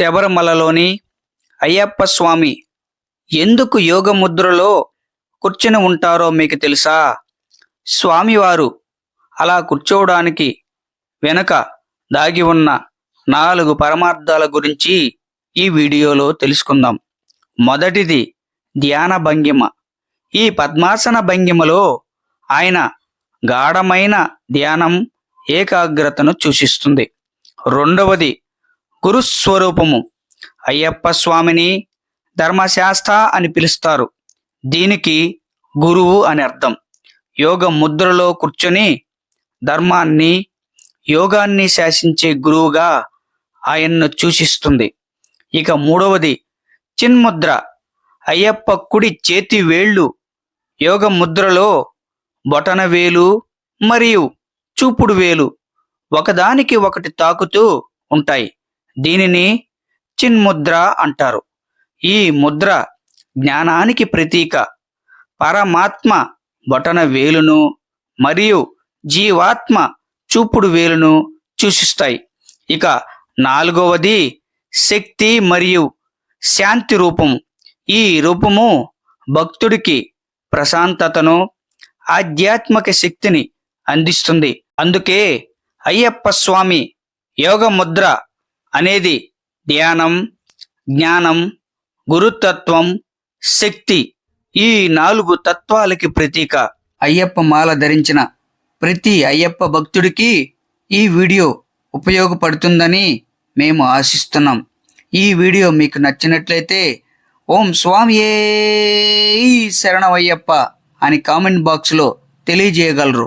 శబరిమలలోని అయ్యప్ప స్వామి ఎందుకు యోగ ముద్రలో కూర్చుని ఉంటారో మీకు తెలుసా? స్వామివారు అలా కూర్చోవడానికి వెనుక దాగి ఉన్న నాలుగు పరమార్థాల గురించి ఈ వీడియోలో తెలుసుకుందాం. మొదటిది ధ్యాన భంగిమ. ఈ పద్మాసన భంగిమలో ఆయన గాఢమైన ధ్యానం ఏకాగ్రతను సూచిస్తుంది. రెండవది గురుస్వరూపము అయ్యప్ప స్వామిని ధర్మశాస్త్ర అని పిలుస్తారు. దీనికి గురువు అని అర్థం. యోగ ముద్రలో కూర్చొని ధర్మాన్ని యోగాన్ని శాసించే గురువుగా ఆయన్ను సూచిస్తుంది. ఇక మూడవది చిన్ముద్ర. అయ్యప్ప కుడి చేతి వేళ్ళు యోగ ముద్రలో బొటన వేలు మరియు చూపుడు వేలు ఒకదానికి ఒకటి తాకుతూ ఉంటాయి. దీనిని చిన్ముద్ర అంటారు. ఈ ముద్ర జ్ఞానానికి ప్రతీక. పరమాత్మ బొటన వేలును మరియు జీవాత్మ చూపుడు వేలును సూచిస్తాయి. ఇక నాలుగవది శక్తి మరియు శాంతి రూపము ఈ రూపము భక్తుడికి ప్రశాంతతను ఆధ్యాత్మిక శక్తిని అందిస్తుంది. అందుకే అయ్యప్ప స్వామి యోగ ముద్ర అనేది ధ్యానం జ్ఞానం గురుతత్వం శక్తి ఈ నాలుగు తత్వాలకి ప్రతీక. అయ్యప్ప మాల ధరించిన ప్రతి అయ్యప్ప భక్తుడికి ఈ వీడియో ఉపయోగపడుతుందని మేము ఆశిస్తున్నాం. ఈ వీడియో మీకు నచ్చినట్లయితే ఓం స్వామి స్వామియే శరణమయ్యప్ప అని కామెంట్ బాక్స్లో తెలియజేయగలరు.